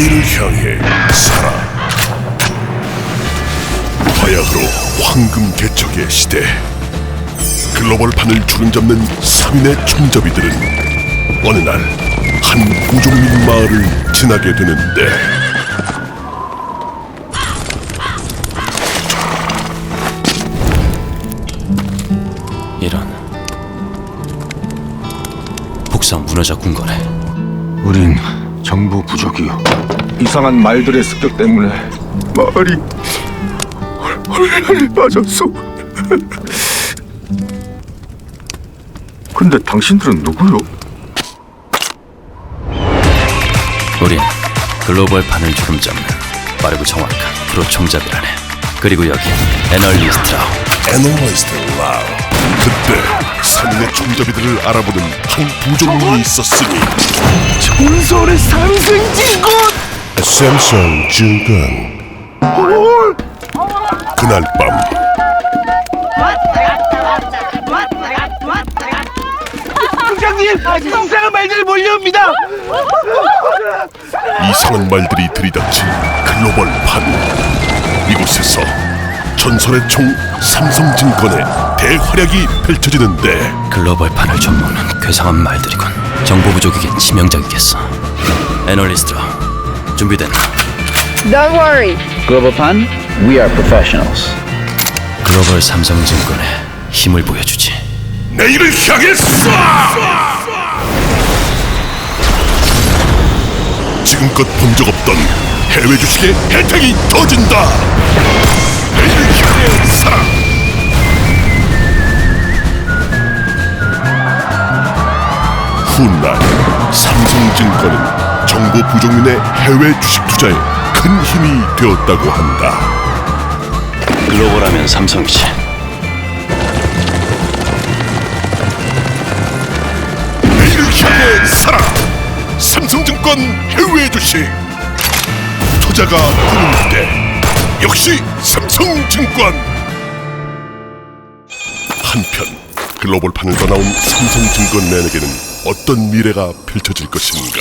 내일을 향해 살아 화약으로 황금 개척의 시대. 글로벌판을 주름잡는 3인의 총잡이들은 어느 날 한 부족민 마을을 지나게 되는데. 이런. 북상 문화자 궁궐에. 우린 정보 부족이요. 이상한 말들의 습격 때문에 마을이 혼란에 빠졌어. 근데 당신들은 누구요? 우린 글로벌 판을 주름 잡는 빠르고 정확한 프로 총잡이라네 그리고 여기 애널리스트라우 애널리스트 라우 그때 3인의 총잡이들을 알아보는 한 부족민이 있었으니 전설의 상승진군! 샘성 증권 그날 밤 부장님 이상한 말들이 몰려옵니다. 이상한 말들이 들이닥친 글로벌 판 이곳에서 전설의 총 삼성증권의 대활약이 펼쳐지는데 글로벌 판을 좀 먹는 괴상한 말들이군 정보 부족이긴 치명적이겠어 애널리스트라우 준비됐나? Don't worry. Global Pan, we are professionals. 글로벌 삼성증권에 힘을 보여주지 내일을 향해 쏴! 지금껏 본 적 없던 해외 주식의 혜택이 터진다 살아 훗날 삼성증권은 정보 부족민의 해외 주식 투자에 큰 힘이 되었다고 한다. 글로벌하면 삼성이지. 내일을 향해 살아 삼성증권 해외 주식. 투자가 되는 때 역시 삼성증권 한편 글로벌판을 떠나온 삼성증권 내에게는 어떤 미래가 펼쳐질 것인가